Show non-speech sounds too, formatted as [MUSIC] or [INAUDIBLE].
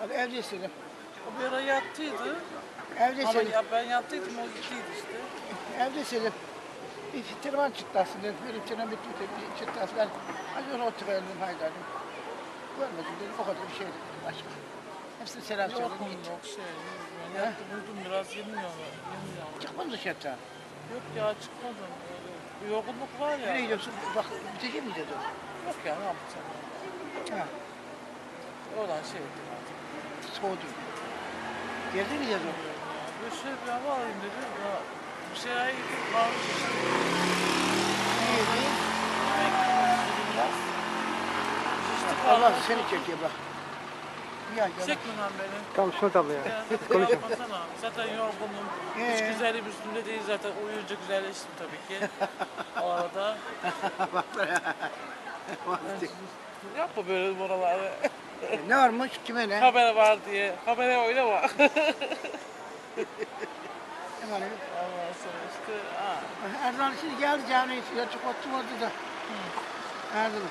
Hadi evdesin. O bir ara yattıydı. Ama Evdesin. ya ben yattıydım o gittiydi işte. Evdesin. Bir telefon çıktı aslında. Benim telefon bitti. Bir aslında. Hadi ona oturayım haydi dedim. Görmedim dedim. O kadar bir şey dedim başka. Hepsine selam Yok söyledim. yok şey. Ben yattım uyudum biraz yemiyorlar. Yemiyorlar. Çıkmadı dışarıda. Yok ya çıkmadım. Öyle. Bir yorgunluk var ya. Nereye gidiyorsun? Bak bitecek mi dedi. Yok ya ne yapacağım? Ha, Oradan şey ettim artık. Soğudu. Geldi mi dedi. Bilmiyorum ya. Böyle şöyle bir hava alayım dedim. Ya, bir yedim kalmış işte. Ne. Şişti Allah seni çekiyor bak. Ya. Çekme lan beni. Tamam şunu abla ya. [LAUGHS] Yapmasana. Zaten yorgunum. Hiç Ee? güzelim üstümde değil zaten. Uyuyunca güzelleştim tabii ki. o arada. [LAUGHS] bak Yapma böyle buraları. Ne varmış? Kime ne? Haber var diye. Habere öyle var. Var? Ondan sonra işte. Ha. Erdoğan şimdi geldi camiye. Ya çok oturmadı da. Erdoğan.